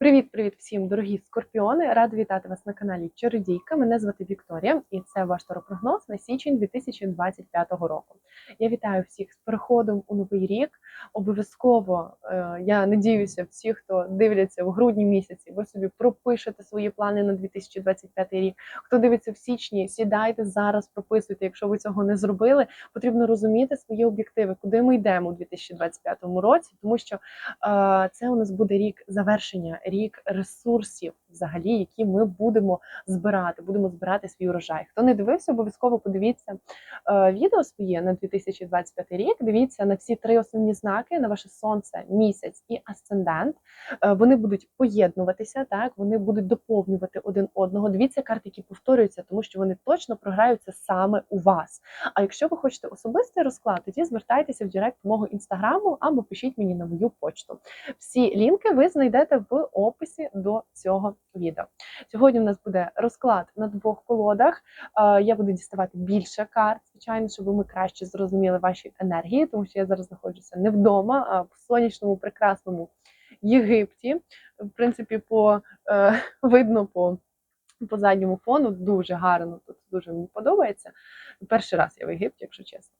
Привіт-привіт всім, дорогі скорпіони! Рада вітати вас на каналі Чародійка. Мене звати Вікторія, і це ваш таропрогноз на січень 2025 року. Я вітаю всіх з переходом у новий рік. Обов'язково е, я надіюся, всі, хто дивляться в грудні місяці, ви собі пропишете свої плани на 2025 рік. Хто дивиться в січні, сідайте зараз, прописуйте. Якщо ви цього не зробили, потрібно розуміти свої об'єктиви, куди ми йдемо у 2025 році, тому що е, це у нас буде рік завершення рік ресурсів, взагалі, які ми будемо збирати. Будемо збирати свій урожай. Хто не дивився, обов'язково подивіться е, відео своє на 2025 рік. Дивіться на всі три основні знаки: на ваше сонце, місяць і асцендент. Е, вони будуть поєднуватися, так вони будуть доповнювати один одного. Дивіться карти, які повторюються, тому що вони точно програються саме у вас. А якщо ви хочете особистий розклад, тоді звертайтеся в директ мого інстаграму або пишіть мені на мою почту. Всі лінки ви знайдете в описі до цього відео. Сьогодні у нас буде розклад на двох колодах. Е, Я буду діставати більше карт, звичайно, щоб ми краще зрозуміли ваші енергії, тому що я зараз знаходжуся не вдома, а в сонячному прекрасному Єгипті. В принципі, по е, видно по. По задньому фону дуже гарно тут дуже мені подобається. Перший раз я в Єгипті, якщо чесно.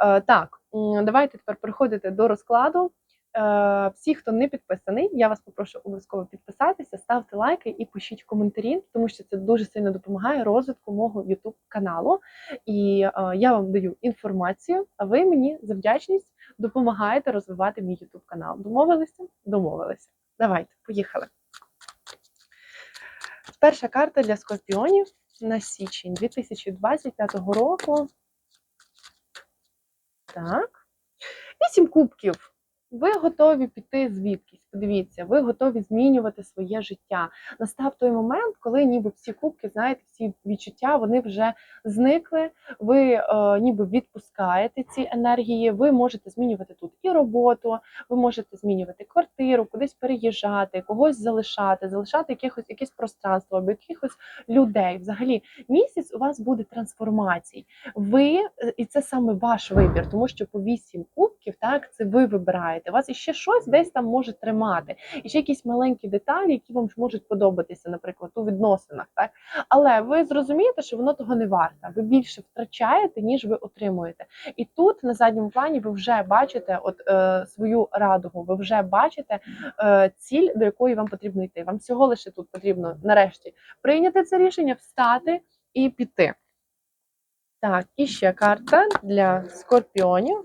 Е, так, давайте тепер переходити до розкладу. Е, Всі, хто не підписаний, я вас попрошу обов'язково підписатися, ставте лайки і пишіть коментарі, тому що це дуже сильно допомагає розвитку мого YouTube каналу. І е, я вам даю інформацію, а ви мені за вдячність допомагаєте розвивати мій YouTube канал. Домовилися? Домовилися. Давайте, поїхали. Перша карта для скорпіонів на січень 2025 року. Так. Вісім кубків. Ви готові піти звідкись. Подивіться, ви готові змінювати своє життя. Настав той момент, коли ніби всі кубки, знаєте, всі відчуття вони вже зникли. Ви е, ніби відпускаєте ці енергії. Ви можете змінювати тут і роботу, ви можете змінювати квартиру, кудись переїжджати, когось залишати, залишати якихось якесь пространство або якихось людей. Взагалі, місяць у вас буде трансформацій. Ви е, і це саме ваш вибір, тому що по вісім кубків, так це ви вибираєте. У Вас іще щось десь там може тримати, і ще якісь маленькі деталі, які вам можуть подобатися, наприклад, у відносинах. Так, але ви зрозумієте, що воно того не варте. Ви більше втрачаєте, ніж ви отримуєте. І тут на задньому плані ви вже бачите от е, свою радугу, ви вже бачите е, ціль, до якої вам потрібно йти. Вам всього лише тут потрібно нарешті прийняти це рішення, встати і піти. Так, і ще карта для скорпіонів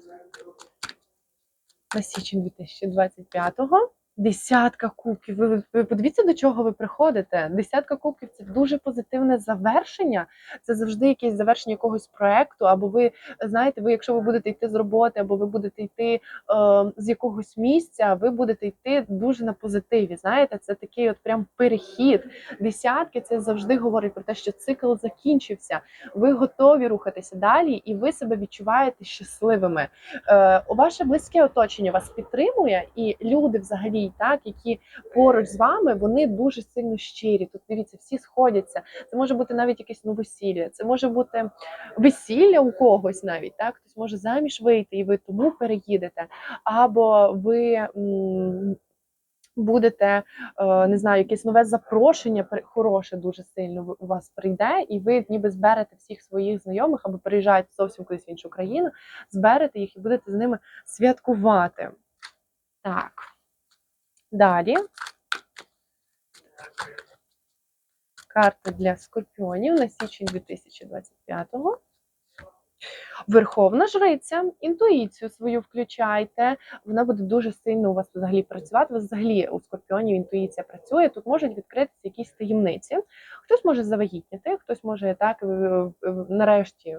на січень 2025-го. Десятка кубків. Ви, ви, подивіться, до чого ви приходите. Десятка кубків це дуже позитивне завершення. Це завжди якесь завершення якогось проекту. Або ви знаєте, ви, якщо ви будете йти з роботи, або ви будете йти е, з якогось місця, ви будете йти дуже на позитиві. Знаєте, це такий от прям перехід. Десятки це завжди говорить про те, що цикл закінчився. Ви готові рухатися далі, і ви себе відчуваєте щасливими. Е, ваше близьке оточення вас підтримує, і люди взагалі так, які поруч з вами, вони дуже сильно щирі. Тут дивіться, всі сходяться. Це може бути навіть якесь новосілля, це може бути весілля у когось навіть так. Хтось може заміж вийти, і ви тому переїдете, або ви. Будете е, не знаю, якесь нове запрошення хороше дуже сильно у вас прийде, і ви ніби зберете всіх своїх знайомих або переїжджаєте зовсім кудись в іншу країну, зберете їх і будете з ними святкувати. Так. Далі. Карта для скорпіонів на січень 2025-го. Верховна жриця, інтуїцію свою включайте. Вона буде дуже сильно у вас взагалі працювати. Вас взагалі у скорпіонів інтуїція працює. Тут можуть відкритися якісь таємниці. Хтось може завагітніти, хтось може так нарешті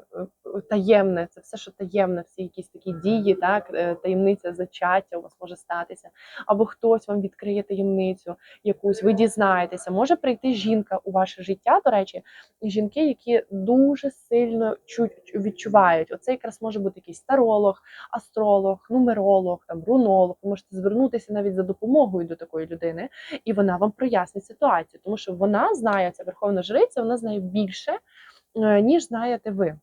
таємне, це все, що таємне, всі якісь такі дії, так, е, таємниця зачаття у вас може статися. Або хтось вам відкриє таємницю якусь, ви дізнаєтеся. Може прийти жінка у ваше життя, до речі, жінки, які дуже сильно відчувають. Оце якраз може бути якийсь таролог, астролог, нумеролог, там рунолог. Ви можете звернутися навіть за допомогою до такої людини, і вона вам прояснить ситуацію, тому що вона знає ця верховна жриця, вона знає більше, е, ніж знаєте ви.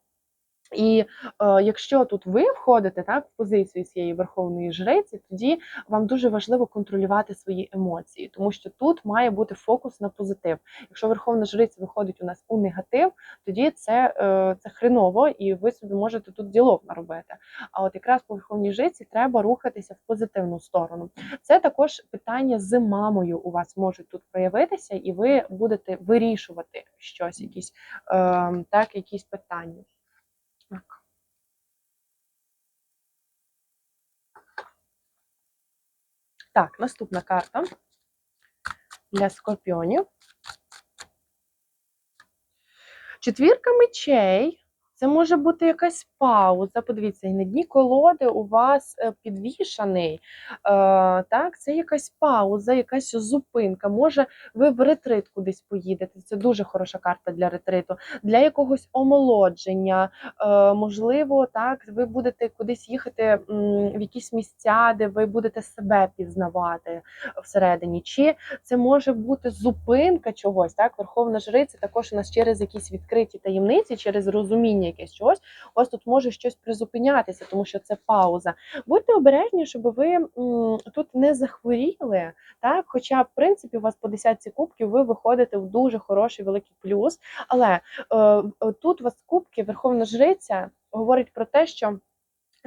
І е, якщо тут ви входите так в позицію цієї верховної жриці, тоді вам дуже важливо контролювати свої емоції, тому що тут має бути фокус на позитив. Якщо верховна жриця виходить у нас у негатив, тоді це, е, це хреново, і ви собі можете тут діалог наробити. А от якраз по верховній жриці треба рухатися в позитивну сторону. Це також питання з мамою у вас можуть тут проявитися, і ви будете вирішувати щось, якісь е, так, якісь питання. Так. Так, наступна карта для скорпіонів. Четвірка мечей. Це може бути якась пауза. Подивіться, на дні колоди у вас е, підвішаний. Е, так, Це якась пауза, якась зупинка. Може, ви в ретрит кудись поїдете. Це дуже хороша карта для ретриту, для якогось омолодження. Е, можливо, так, ви будете кудись їхати в якісь місця, де ви будете себе пізнавати всередині. Чи це може бути зупинка чогось. Так, Верховна Жриця також у нас через якісь відкриті таємниці, через розуміння якесь чогось, у вас тут може щось призупинятися, тому що це пауза. Будьте обережні, щоб ви м, тут не захворіли. Так, Хоча, в принципі, у вас по десятці кубків ви виходите в дуже хороший великий плюс. Але е, тут у вас кубки, Верховна Жриця говорить про те, що.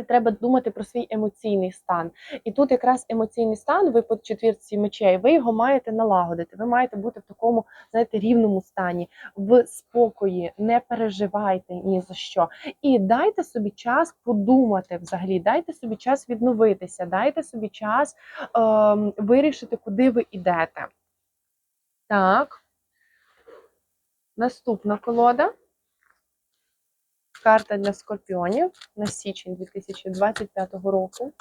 Треба думати про свій емоційний стан. І тут якраз емоційний стан, ви по четвірці мечей, ви його маєте налагодити. Ви маєте бути в такому, знаєте, рівному стані, в спокої, не переживайте ні за що. І дайте собі час подумати взагалі, дайте собі час відновитися, дайте собі час е, вирішити, куди ви йдете. Так. Наступна колода. Карта для скорпіонів на січень 2025 року.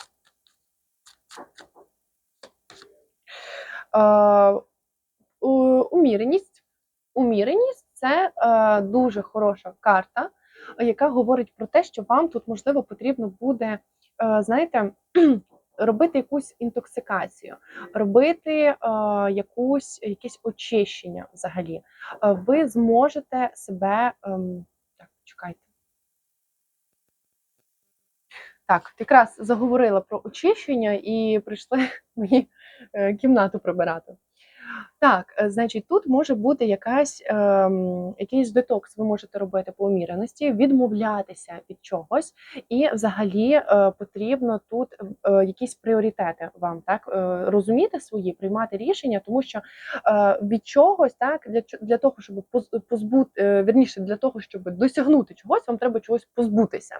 Е, уміреність. Уміреність це е, дуже хороша карта, яка говорить про те, що вам тут, можливо, потрібно буде, е, знаєте, робити якусь інтоксикацію, робити якусь, якесь очищення взагалі. Ви зможете себе. Е, так, чекайте. Так, якраз заговорила про очищення і прийшли мені е, кімнату прибирати. Так, е, значить, тут може бути якась, е, якийсь детокс, ви можете робити по уміреності, відмовлятися від чогось, і взагалі е, потрібно тут е, якісь пріоритети вам так е, розуміти свої, приймати рішення, тому що е, від чогось, так для для того, щоб позбути, е, верніше для того, щоб досягнути чогось, вам треба чогось позбутися,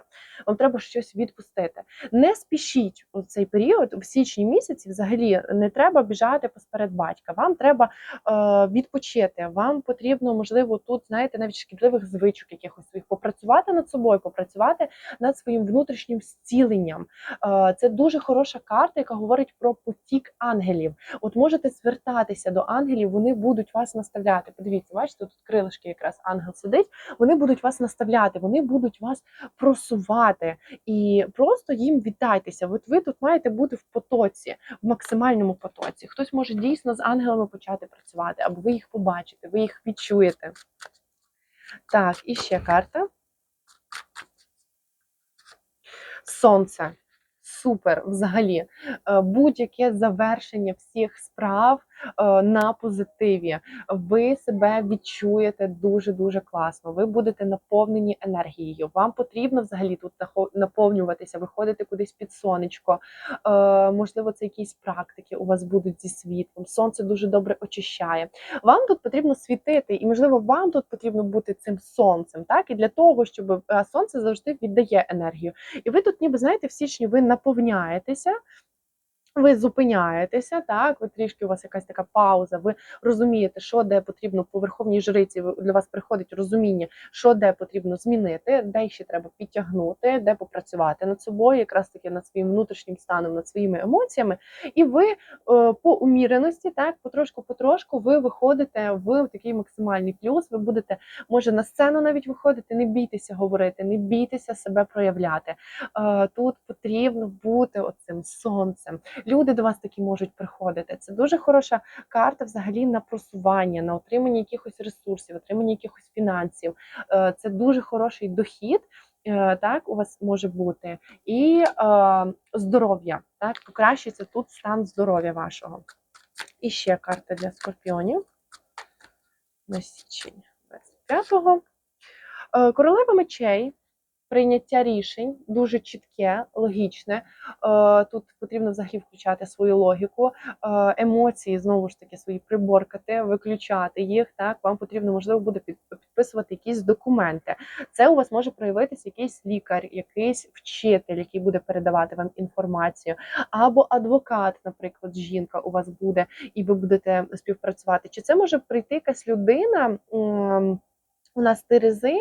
вам треба щось відпустити. Не спішіть у цей період, в січні місяці, взагалі не треба біжати посеред батька. Вам треба е, відпочити. Вам потрібно, можливо, тут, знаєте, навіть шкідливих звичок якихось своїх попрацювати над собою, попрацювати над своїм внутрішнім зціленням. Е, це дуже хороша карта, яка говорить про потік ангелів. От можете звертатися до ангелів, вони будуть вас наставляти. Подивіться, бачите, тут крилишки якраз ангел сидить, вони будуть вас наставляти, вони будуть вас просувати і просто їм вітайтеся. От ви тут маєте бути в потоці, в максимальному потоці. Хтось може дійсно з ангелами почати почати працювати, або ви їх побачите, ви їх відчуєте. Так, і ще карта. Сонце. Супер, взагалі, е, будь-яке завершення всіх справ на позитиві. Ви себе відчуєте дуже дуже класно. Ви будете наповнені енергією. Вам потрібно взагалі тут наповнюватися, виходити кудись під сонечко. Е, можливо, це якісь практики у вас будуть зі світлом. Сонце дуже добре очищає. Вам тут потрібно світити, і можливо, вам тут потрібно бути цим сонцем. Так і для того, щоб е, сонце завжди віддає енергію. І ви тут, ніби знаєте, в січні ви наповняєтеся. Ви зупиняєтеся, так, ви трішки у вас якась така пауза, ви розумієте, що де потрібно по верховній жриці, для вас приходить розуміння, що де потрібно змінити, де ще треба підтягнути, де попрацювати над собою, якраз таки над своїм внутрішнім станом, над своїми емоціями. І ви е, по уміреності, так, потрошку-потрошку, ви виходите в такий максимальний плюс. Ви будете, може, на сцену навіть виходити, не бійтеся говорити, не бійтеся себе проявляти. Е, тут потрібно бути оцим сонцем люди до вас такі можуть приходити. Це дуже хороша карта взагалі на просування, на отримання якихось ресурсів, отримання якихось фінансів. Е, це дуже хороший дохід. е, так у вас може бути, і е, здоров'я. Так, покращиться тут стан здоров'я вашого. І ще карта для скорпіонів на січень 25-го. Е, Королева мечей. Прийняття рішень дуже чітке, логічне. Е, Тут потрібно взагалі включати свою логіку, е, емоції знову ж таки свої приборкати, виключати їх. Так вам потрібно можливо буде під- підписувати якісь документи. Це у вас може проявитися якийсь лікар, якийсь вчитель, який буде передавати вам інформацію, або адвокат, наприклад, жінка у вас буде, і ви будете співпрацювати. Чи це може прийти якась людина? У нас терези,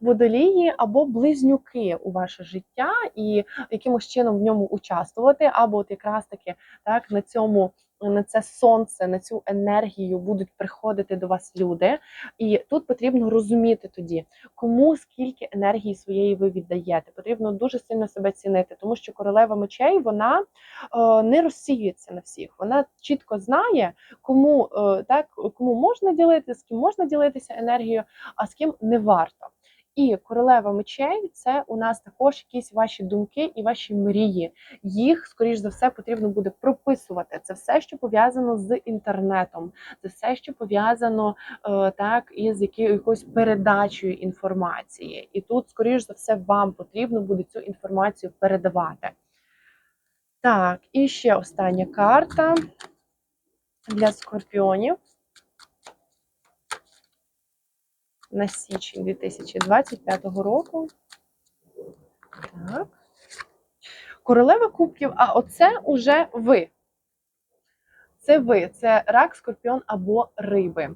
водолії або близнюки у ваше життя, і якимось чином в ньому участвувати, або от якраз таки так на цьому. На це сонце, на цю енергію будуть приходити до вас люди, і тут потрібно розуміти тоді, кому скільки енергії своєї ви віддаєте. Потрібно дуже сильно себе цінити, тому що королева мечей вона е, не розсіюється на всіх. Вона чітко знає, кому е, так кому можна ділити, з ким можна ділитися енергією, а з ким не варто. І королева мечей це у нас також якісь ваші думки і ваші мрії. Їх, скоріш за все, потрібно буде прописувати. Це все, що пов'язано з інтернетом, це все, що пов'язано е, так із якоюсь передачею інформації. І тут, скоріш за все, вам потрібно буде цю інформацію передавати. Так, і ще остання карта для скорпіонів. На січень 2025 року. Так. Королева кубків, а оце уже ви. Це ви, це рак, скорпіон або риби.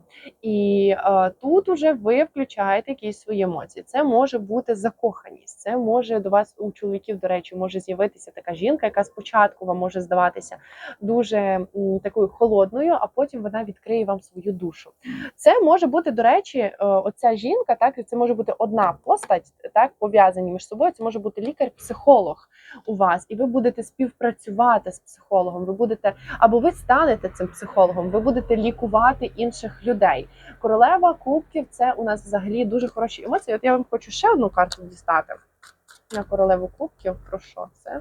І е, тут уже ви включаєте якісь свої емоції. Це може бути закоханість, це може до вас у чоловіків, до речі, може з'явитися така жінка, яка спочатку вам може здаватися дуже м, такою холодною, а потім вона відкриє вам свою душу. Це може бути, до речі, е, оця жінка, так це може бути одна постать, так пов'язані між собою. Це може бути лікар-психолог у вас, і ви будете співпрацювати з психологом. Ви будете або ви станете цим психологом, ви будете лікувати інших людей. Королева кубків це у нас взагалі дуже хороші емоції. От я вам хочу ще одну карту дістати на королеву кубків. Про що це?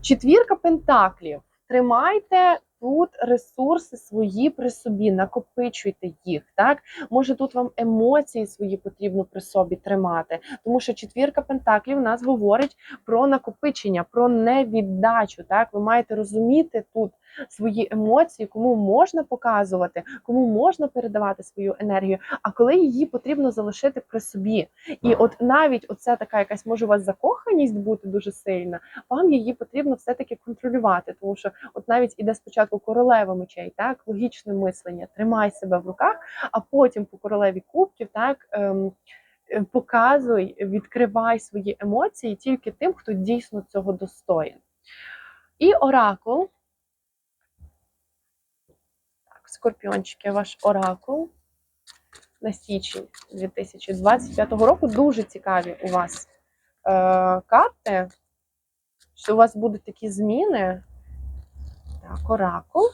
Четвірка пентаклів. Тримайте тут ресурси свої при собі, накопичуйте їх. Так може тут вам емоції свої потрібно при собі тримати, тому що четвірка пентаклів нас говорить про накопичення, про невіддачу. Так, ви маєте розуміти тут свої емоції, кому можна показувати, кому можна передавати свою енергію, а коли її потрібно залишити при собі. І от навіть оця така якась може у вас закоханість бути дуже сильна, вам її потрібно все-таки контролювати, тому що от навіть іде спочатку королева мечей, так логічне мислення, тримай себе в руках, а потім по королеві кубків, так. Ем, е, Показуй, відкривай свої емоції тільки тим, хто дійсно цього достоїн. І оракул. Скорпіончики, ваш оракул на січень 2025 року. Дуже цікаві у вас е, карти, що у вас будуть такі зміни. Так, оракул.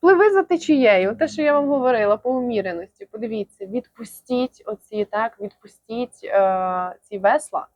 Пливи за течією, те, що я вам говорила, по уміреності. Подивіться, відпустіть оці, так, відпустіть е, ці весла.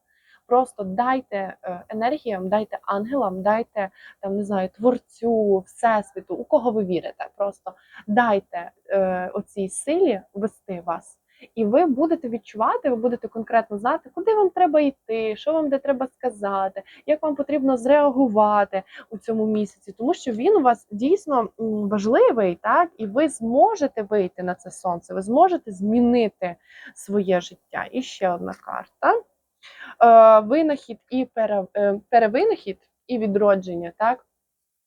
Просто дайте е, енергіям, дайте ангелам, дайте там, не знаю, творцю, всесвіту, у кого ви вірите. Просто дайте е, оцій силі вести вас. І ви будете відчувати, ви будете конкретно знати, куди вам треба йти, що вам де треба сказати, як вам потрібно зреагувати у цьому місяці, тому що він у вас дійсно важливий, так і ви зможете вийти на це сонце, ви зможете змінити своє життя. І ще одна карта: винахід і е, перевинахід і відродження. Так.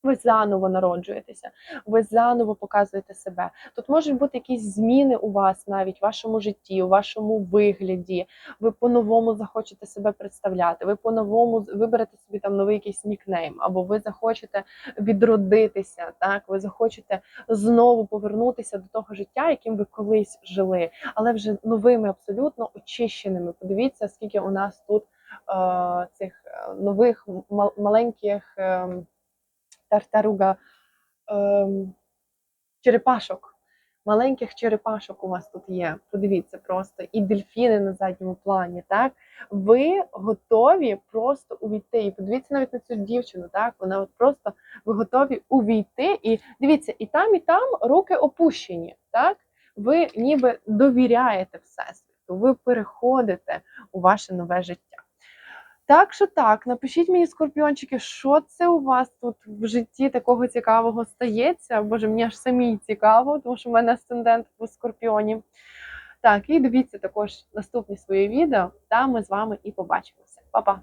Ви заново народжуєтеся, ви заново показуєте себе. Тут можуть бути якісь зміни у вас навіть в вашому житті, у вашому вигляді. Ви по-новому захочете себе представляти. Ви по-новому виберете собі там новий якийсь нікнейм, або ви захочете відродитися. Так, ви захочете знову повернутися до того життя, яким ви колись жили, але вже новими, абсолютно очищеними. Подивіться, скільки у нас тут е, цих е, нових мал- маленьких. ем, тартаруга ем, черепашок. маленьких черепашок у вас тут є. Подивіться просто, і дельфіни на задньому плані. Так, ви готові просто увійти. І подивіться навіть на цю дівчину. Так, вона от просто ви готові увійти. І дивіться, і там, і там руки опущені. Так, ви ніби довіряєте всесвіту, ви переходите у ваше нове життя. Так що так, напишіть мені, скорпіончики, що це у вас тут в житті такого цікавого стається. Боже, мені аж самій цікаво, тому що в мене асцендент у скорпіоні. Так, і дивіться також наступні свої відео, там ми з вами і побачимося. Па-па!